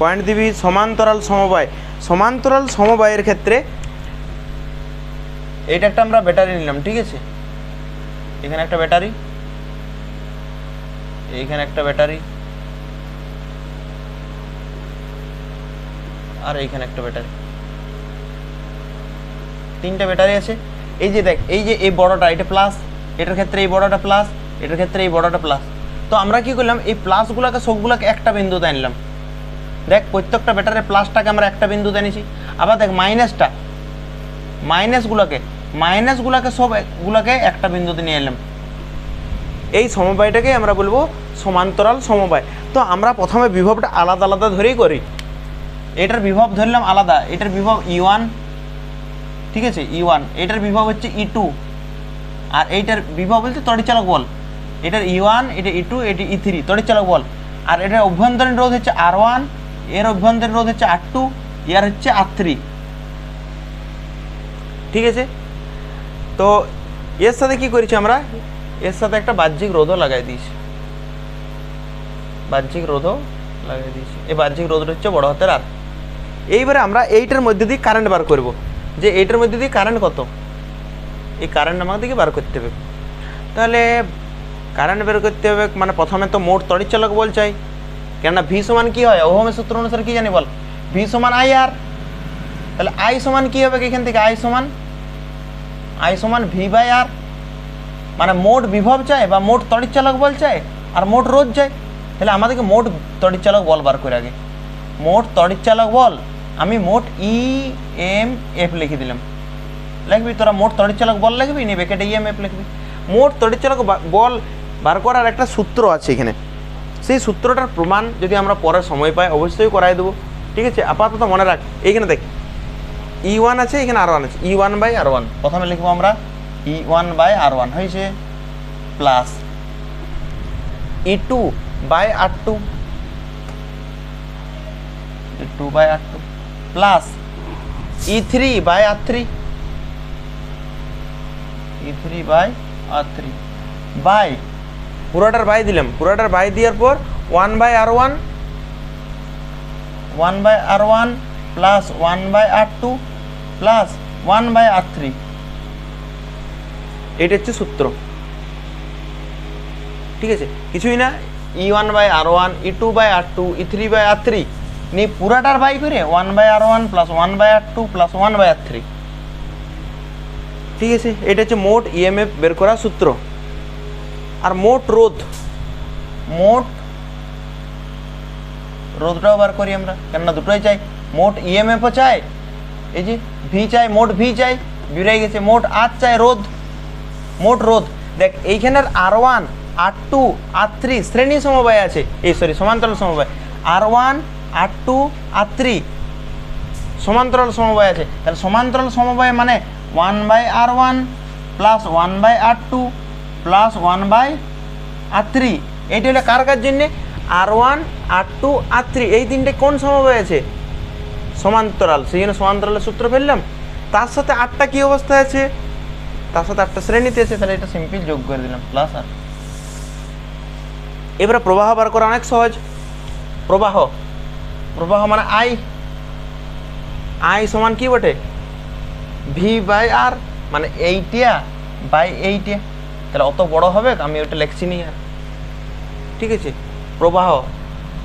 Point দ্বিবি সমান্তরাল সমবায়। সমান্তরাল সমবায়ের ক্ষেত্রে এটা একটা আমরা ব্যাটারি নিলাম, ঠিক আছে? এখানে একটা ব্যাটারি এইখানে একটা ব্যাটারি, আর এইখানে একটা ব্যাটারি। তিনটা ব্যাটারি আছে। এই যে দেখ, এই যে এই বড়টা, এটা প্লাস এটার ক্ষেত্রে এই বড়টা প্লাস এটার ক্ষেত্রে এই বড়টা প্লাস তো আমরা কি করলাম, এই প্লাসগুলোকে সবগুলোকে একটা বিন্দুতে আনলাম। দেখ, প্রত্যেকটা ব্যাটারির প্লাসটাকে আমরা একটা বিন্দুতে এনেছি। আবার দেখ, মাইনাসটা। মাইনাসগুলোকে মাইনাসগুলোকে সব গুলোকে একটা বিন্দুতে নিয়ে এলাম। এই সমবায়টাকে আমরা বলব সমান্তরাল সমবায়। তো আমরা প্রথমে বিভবটা আলাদা আলাদা ধরেই করি। এটার বিভব ধরলাম আলাদা। এটার বিভব ই ওয়ান ঠিক আছে? ই ওয়ান এটার বিভব হচ্ছে ই টু আর এইটার বিভব বলতে তড়িৎচালক বল। এটার ই ওয়ান এটা ই টু এটি ই থ্রি তড়িৎচালক বল। আর এটার অভ্যন্তরীণ রোধ হচ্ছে আর ওয়ান এর অভ্যন্তরীণ রোধ হচ্ছে আর টু এর হচ্ছে আর থ্রি ঠিক আছে? তো এর সাথে কি করেছি আমরা? এর সাথে একটা বাহ্যিক রোধও লাগাই দিয়েছি। বাহ্যিক রোধও লাগাই দিয়েছি। এই বাহ্যিক রোধটা হচ্ছে বড় হাতের আর এইবারে আমরা এইটার মধ্যে দিয়ে কারেন্ট বার করব। যে এইটার মধ্যে দিয়ে কারেন্ট কত? এই কারেন্ট আমাদেরকে বার করতে হবে। তাহলে কারেন্ট বের করতে হবে মানে প্রথমে তো মোট তড়িৎচালক বল চাই। কেননা ভি সমান কি হয়? ওহমের সূত্র অনুসারে কি জানি বল? ভি সমান আই আর তাহলে আই সমান কি হবে এখান থেকে? আই সমান? আই সমান ভি বাই আর মানে মোট বিভব চাই বা মোট তড়িৎচালক বল চাই আর মোট রোধ চাই তাহলে আমাদেরকে মোট তড়িৎচালক বল বার করে আগে। মোট তড়িৎচালক বল, আমি মোট ই এম এফ লিখে দিলাম। লিখবি? তোরা মোট তড়িৎচালক বল লিখবি? নি ব্যাকেটে ই এম এফ লিখবি। মোট তড়িৎচালক বল বার করার একটা সূত্র আছে এখানে। সেই সূত্রটার প্রমাণ যদি আমরা পরে সময় পাই, অবশ্যই করাই দেবো। ঠিক আছে? আপাতত মনে রাখ, এইখানে দেখ। ই ওয়ান আছে এখানে আর ওয়ান আছে। E one by R one প্রথমে লিখব আমরা E one by R one হয়েছে plus E two by R two E two by R two plus E three by R three E three by R three by পুরোটার by দিলাম পুরোটার by দেওয়ার পর one by R one one by R one plus one by R two plus one by R three এটা হচ্ছে সূত্র ঠিক আছে কিছুই না E one by R one E two by R two E three by R three নিয়ে পুরাটার by করে one by R one plus one by R two plus one by R three ঠিক আছে এটা হচ্ছে মোট ইএমএফ বের করার সূত্র আর মোট রোধ? মোট রোধটাও বার করি আমরা, কেননা দুটোই চাই। মোট ইএমএফও চাই, এই যে ভি চাই, মোট ভি চাই, বিরাই গেছে। মোট আর চাই রোধ, মোট রোধ। দেখ, এইখানের R one R two R three শ্রেণি সমবায় আছে। এই সরি সমান্তরাল সমবায়। R one R two R three সমান্তরাল সমবায় আছে। তাহলে সমান্তরাল সমবায় মানে one by R one plus one by R two plus one by R three এইটা হলো কার কার জন্যে? R one R two R three এই তিনটে কোন সমবায় আছে সমান্তরাল। সেই জন্য সমান্তরালের সূত্র ফেললাম। তার সাথে আটটা কি অবস্থায় আছে? তার সাথে আটটা শ্রেণীতে আছে, তাহলে এটা সিম্পল যোগ করে দিলাম প্লাস আর এবারে প্রবাহ বার করা অনেক সহজ। প্রবাহ। প্রবাহ মানে আই আই সমান কি বটে? ভি বাই আর মানে এইটিয়া বাই এইটিয়া তাহলে অত বড় হবে আমি ওটা লিখছি নি আর। ঠিক আছে, প্রবাহ।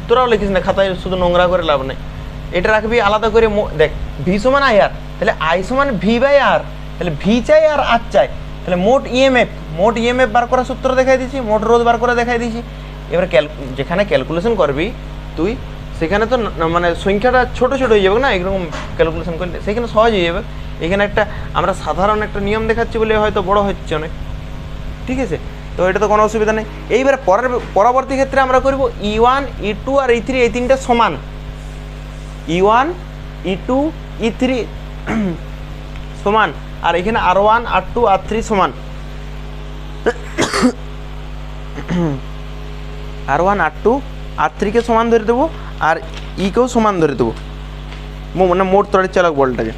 তোরাও লিখিস না, খাতায় শুধু নোংরা করে লাভ নেই। এটা রাখবি আলাদা করে দেখ ভি সমান আই আর তাহলে আই সমান ভি বাই আর তাহলে ভি চাই আর আর চাই। তাহলে মোট ইএমএফ মোট ইএমএফ বার করার সূত্র দেখাই দিয়েছি মোট রোধ বার করে দেখাই দিয়েছি এবার যেখানে ক্যালকুলেশন করবি তুই, সেখানে তো মানে সংখ্যাটা ছোট ছোট হয়ে যাবে না এরকম ক্যালকুলেশন করলে। সেখানে সহজ হয়ে যাবে। এখানে একটা আমরা সাধারণ একটা নিয়ম দেখাচ্ছি বলে হয়তো বড় হচ্ছে অনেক। ঠিক আছে? তো এটা তো কোনো অসুবিধা নেই। এইবার পরের পরবর্তী ক্ষেত্রে আমরা করব ই ওয়ান ই টু আর ই থ্রি এই তিনটা সমান। E one E two E three সমান। আর এখানে R one R two R three সমান। আর ওয়ান আর টু আর থ্রিকে সমান ধরে দেবো আর ইকেও সমান ধরে দেবো। মানে মোট তড়িৎ চালক বলটাকে।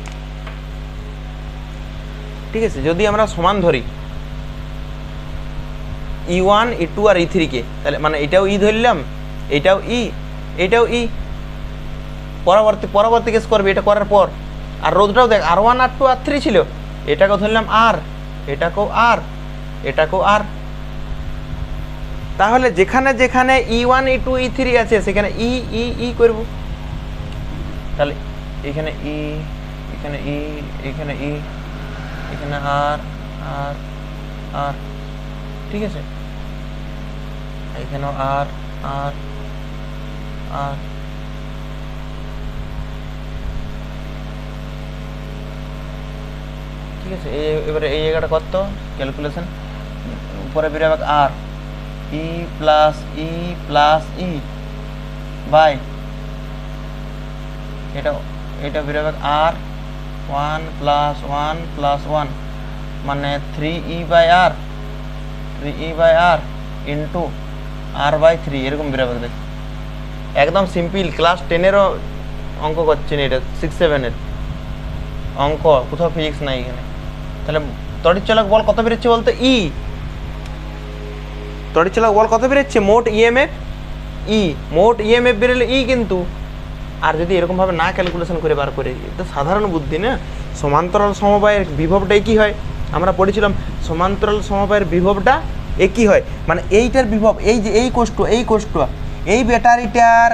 ঠিক আছে? যদি আমরা সমান ধরি ই ওয়ান ই টু আর ই থ্রিকে তাহলে মানে এটাও ই ধরলাম, এটাও ই এটাও ই পরবর্তী পরবর্তী কেস করবে, এটা করার পর। আর রোদটাও দেখ R one R two R three ছিল। এটাকেও ধরলাম আর এটাকেও আর এটাকেও আর তাহলে যেখানে যেখানে E one E two E three আছে, সেখানে ই ই ই করব। তাহলে এখানে ই এখানে ই এখানে ই এখানে আর আর আর ঠিক আছে? এখানেও আর আর আর ঠিক আছে এবারে এই জায়গাটা কত? ক্যালকুলেশন উপরে বেরোবে আর E plus E plus E by এটা এটা বেরোবে আর one plus one plus one মানে three E by R three E by R into R by three এরকম বেরোবে দেখ একদম সিম্পল ক্লাস টেনেরও অঙ্ক করছেন এটা সিক্স সেভেনের অঙ্ক, কোথাও ফিজিক্স নাই এখানে। তাহলে তড়িৎচালক বল কত বেরোচ্ছে বলতো? ই তড়িৎচালক বল কত বেরোচ্ছে? মোট ইএমএফ ই মোট ইএমএফ বেরোলে ই কিন্তু। আর যদি এরকমভাবে না ক্যালকুলেশন করে বার করে, এটা সাধারণ বুদ্ধি না? সমান্তরাল সমবায়ের বিভবটাই কি হয়? আমরা পড়েছিলাম সমান্তরাল সমবায়ের বিভবটা একই হয়? মানে এইটার বিভব, এই যে এই কোষ্ট এই কোষ্ট এই ব্যাটারিটার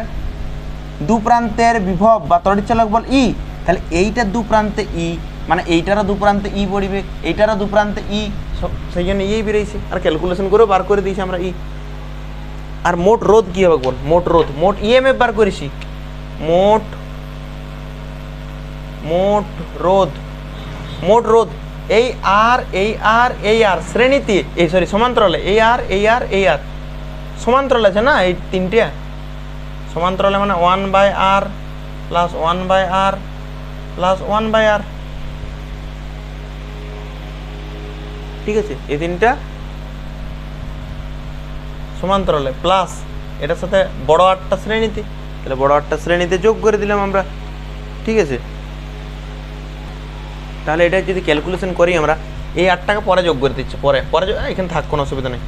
দু প্রান্তের বিভব বা তড়িৎচালক বল ই, তাহলে এইটার দু প্রান্তে ই মানে এইটারও দু প্রান্তে ই পড়িবে এইটারও দু প্রান্তে ই সেই জন্য ইই বেরিয়েছে আর ক্যালকুলেশন করেও বার করে দিয়েছি আমরা ই। আর মোট রোধ কী হবে বল? মোট রোধ, মোট ইএমএফ বার করেছি। মোট মোট রোধ মোট রোধ। এই আর এই আর এই আর শ্রেণীতে এই সরি সমান্তরালে, এই আর এই আর এই আর। সমান্তরাল আছে না এই তিনটে? সমান্তরালে মানে one by R plus one by R plus one by R ঠিক আছে? এই তিনটা সমান্তরালে প্লাস এটার সাথে বড় আটটা শ্রেণীতে। তাহলে বড় আটটা শ্রেণীতে যোগ করে দিলাম আমরা। ঠিক আছে? তাহলে এটা যদি ক্যালকুলেশন করি আমরা, এই আটটাকে পরে যোগ করে দিচ্ছি, পরে পরে এখানে থাক, কোনো অসুবিধা নেই।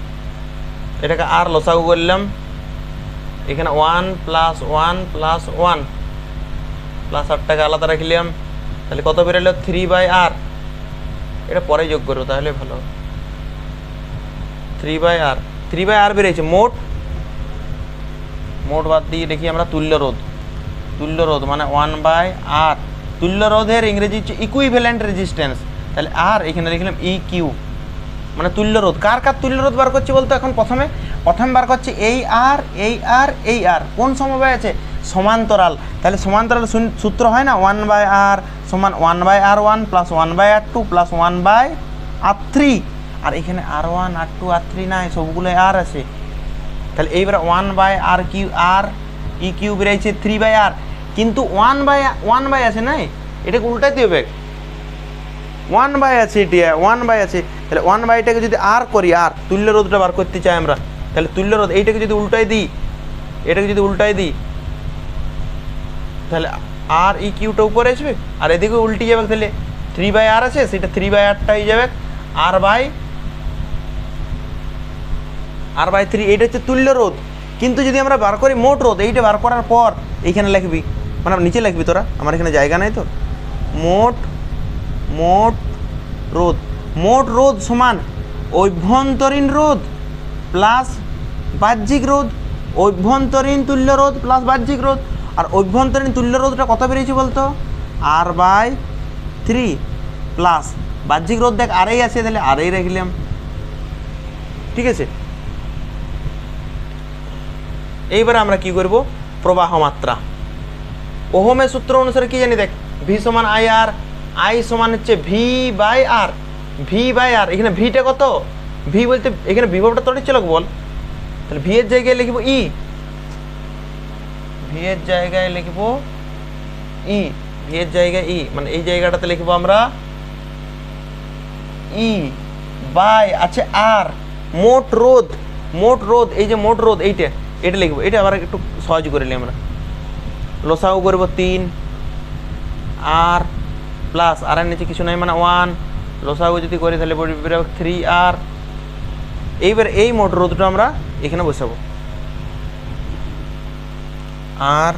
এটাকে আর লসাগু করলাম। এখানে one plus one plus one plus আটটাকে আলাদা রাখলাম। তাহলে কত বেরোলো? থ্রি বাই আর এটা পরে যোগ করব, তাহলে ভালো three by R three by R বেরিয়েছে, মোট। মোট বাদ দিয়ে দেখি আমরা তুল্য রোধ। তুল্য রোধ মানে ওয়ান বাই আর তুল্য রোধের ইংরেজি হচ্ছে ইকুইভ্যালেন্ট রেজিস্ট্যান্স তাহলে আর এখানে লিখলাম ই কিউ মানে তুল্য রোধ। কার কার তুল্য রোধ বার করছে বলতো এখন প্রথমে? প্রথম বার করছে এই আর এই আর এই আর। কোন সমবায় আছে? সমান্তরাল। তাহলে সমান্তরাল সূত্র হয় না? ওয়ান বাই আর সমান one by R one plus one by R two plus one by R three আর এখানে R one R two R three নাই সবগুলো আর আছে। তাহলে এইবার one by R Q R E Q বেরিয়েছে three by R কিন্তু one by one by আছে নাই? এটাকে উল্টাইতে হবে ওয়ান বাই আছে এটি ওয়ান বাই আছে। তাহলে ওয়ান বাইটাকে যদি আর করি আর তুল্য রোধটা বার করতে চাই আমরা, তাহলে তুল্য রোধ এইটাকে যদি উল্টাই দিই, এটাকে যদি উল্টাই দিই, তাহলে আর ই কিউটা উপরে আসবে, আর এদিকে উল্টে যাবে তাহলে থ্রি বাই আর আছে, সেটা থ্রি বাই আরটা হয়ে যাবে। আর বাই আর বাই থ্রি এইটা হচ্ছে তুল্য রোধ। কিন্তু যদি আমরা বার করি মোট রোধ, এইটা বার করার পর, এইখানে লিখবি মানে নিচে লিখবি তোরা? আমার এখানে জায়গা নাই তো। মোট মোট রোদ মোট রোদ সমান অভ্যন্তরীণ রোদ প্লাস বাহ্যিক রোদ, অভ্যন্তরীণ তুল্য রোধ প্লাস বাহ্যিক রোদ। আর অভ্যন্তরীণ তুল্য রোধটা কত বেরিয়েছে বলতো? আর বাই থ্রি প্লাস বাহ্যিক রোদ দেখ আরেই আছে, তাহলে আরেই রাখলাম। ঠিক আছে? এইবারে আমরা কি করব? প্রবাহ মাত্রা। ওহমের সূত্র অনুসারে কি জানি দেখ ভি সমান আই আর আই সমান হচ্ছে V by R V by R এখানে ভিটা কত? ভি বলতে এখানে বিভবটা তড়িৎচালক বল। তাহলে ভি এর জায়গায় লিখব ই ভি এর জায়গায় লিখব ই ভি এর জায়গায় ই মানে এই জায়গাটাতে লিখব আমরা ই বাই আছে আর মোট রোধ মোট রোধ, এই যে মোট রোধ, এইটা এটা লিখব। এটা আবার একটু সহজ করে নিই আমরা। লসাগু করব তিন আর প্লাস আর এর নিচে কিছু নাই মানে ওয়ান লসাগু যদি করি তাহলে থ্রি আর এইবার এই মোট রোধটা আমরা এখানে বসাবো R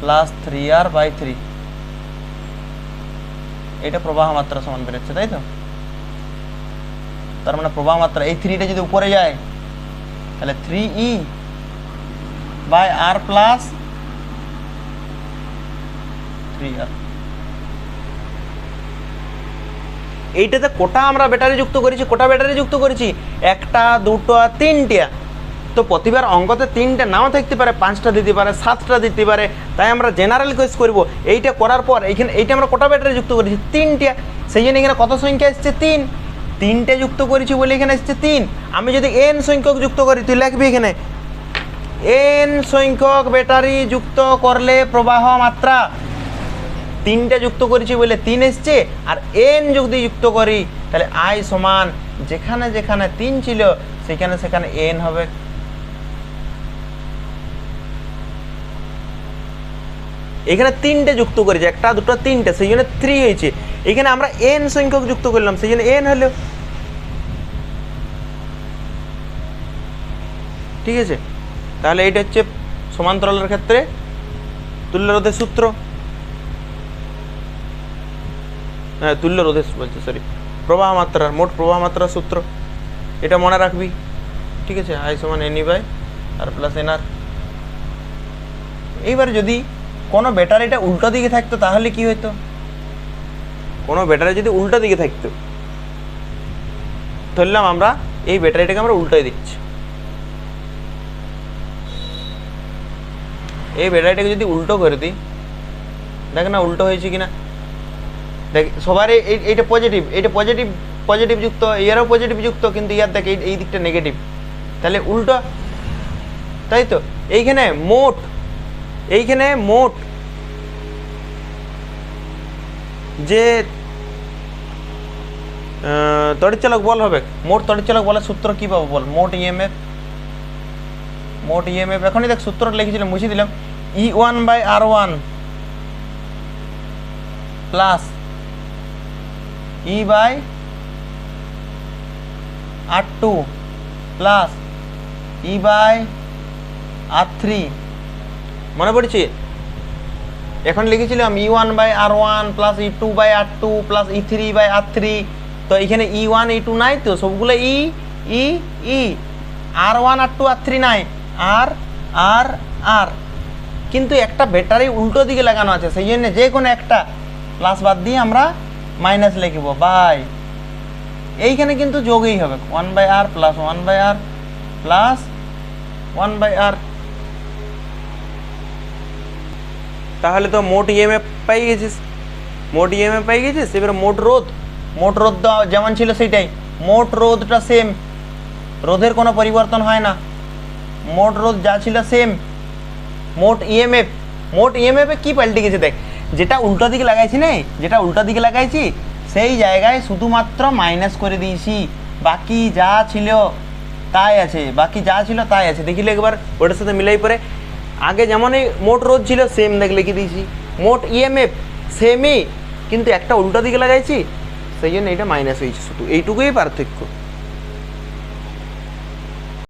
plus three R by three এটা প্রবাহ মাত্রা সমান বেরোচ্ছে তাই তো তার মানে প্রবাহ মাত্রা এই থ্রিটা যদি উপরে যায় তাহলে three E by R plus এইটাতে কোটা আমরা ব্যাটারি যুক্ত করেছি, কোটা ব্যাটারি যুক্ত করেছি, একটা, দুটো তিনটা তো প্রতিবার অঙ্কতে তিনটে নাও থাকতে পারে, পাঁচটা দিতে পারে, সাতটা দিতে পারে, তাই আমরা জেনারেল কেস করব। এইটা করার পর এইখানে এইটা আমরা কোটা ব্যাটারি যুক্ত করেছি তিনটা সেই জন্য এখানে কত সংখ্যা এসছে? তিন। তিনটে যুক্ত করেছি বলে এখানে এসছে তিন। আমি যদি এন সংখ্যক যুক্ত করি, তুই লিখবি এখানে। এন সংখ্যক ব্যাটারি যুক্ত করলে প্রবাহ মাত্রা তিনটা যুক্ত করেছি বলে তিন এসছে, আর এন যদি যুক্ত করি, তাহলে আই সমান যেখানে যেখানে তিন ছিল, সেখানে সেখানে এন হবে। এখানে তিনটে যুক্ত করেছি, একটা, দুটো, তিনটে, সেই জন্য থ্রি হয়েছে। এখানে আমরা এন সংখ্যক যুক্ত করলাম, সেই জন্য এন হলো। ঠিক আছে? তাহলে এটা হচ্ছে সমান্তরালের ক্ষেত্রে তুল্য রোধের সূত্র হ্যাঁ তুল্য রোধের বলছে সরি প্রবাহ মাত্রার মোট প্রবাহ মাত্রার সূত্র। এটা মনে রাখবি। ঠিক আছে আই সমান n E by R plus n R এইবার যদি কোনো ব্যাটারিটা উল্টো দিকে থাকতো, তাহলে কি হতো কোনো ব্যাটারি যদি উল্টো দিকে থাকতো, ধরলাম আমরা এই ব্যাটারিটাকে আমরা উল্টোয় দিচ্ছি। এই ব্যাটারিটাকে যদি উল্টো করে দিই, দেখ না উল্টো হয়েছে কিনা। দেখ সবার এই- এই- এইটা পজিটিভ এইটা পজিটিভ পজিটিভ যুক্ত ইয়ারও পজিটিভ যুক্ত কিন্তু ইয়ার দেখ এই দিকটা নেগেটিভ তাহলে উল্টো তাই তো? এইখানে মোট এইখানে মোট যে আহ, তড়িৎচালক বল হবে মোট তড়িৎচালক বলের সূত্র কি পাবো বল? মোট ইএমএফ মোট ইএমএফ এখনই দেখ সূত্রটা লিখেছিলাম মুছে দিলাম E one by R one plus E by R two plus E by R three মনে পড়ছে? এখন লিখেছিলাম E one by R one plus E two by R two plus E three by R three তো এখানে E one E two নাই তো, সবগুলো E E E R one R two R three নাই। আর আর আর কিন্তু একটা ব্যাটারি উল্টো দিকে লাগানো আছে, সেই জন্য যে কোনো একটা। প্লাস বাদ দিয়ে আমরা মাইনাস লিখব, বাই। এইখানে কিন্তু যোগই হবে one by R plus one by R plus one by R তাহলে তো মোট ইএমএফ পাই গেছিস। মোট ইএমএফ পাই গেছিস? এবার মোট রোধ। মোট রোধ যেমন ছিল সেটাই মোট রোধটা সেম রোধের কোনো পরিবর্তন হয় না। মোট রোধ যা ছিল সেম মোট ইএমএফ মোট ইএমএফ কি পাল্টে গেছে দেখ। যেটা উল্টো দিকে লাগাইছি না যেটা উল্টো দিকে লাগাইছি, সেই জায়গায় শুধুমাত্র মাইনাস করে দিয়েছি। বাকি যা ছিল তাই আছে, বাকি যা ছিল তাই আছে। দেখিলে একবার ওটার সাথে মিলাই পরে। আগে যেমনই মোট রোধ ছিল সেম দেখ লিখে দিয়েছি। মোট ইএমএফ সেমই কিন্তু একটা উল্টো দিকে লাগাইছি, সেই জন্য এটা মাইনাস হয়েছে শুধু। এইটুকুই পার্থক্য।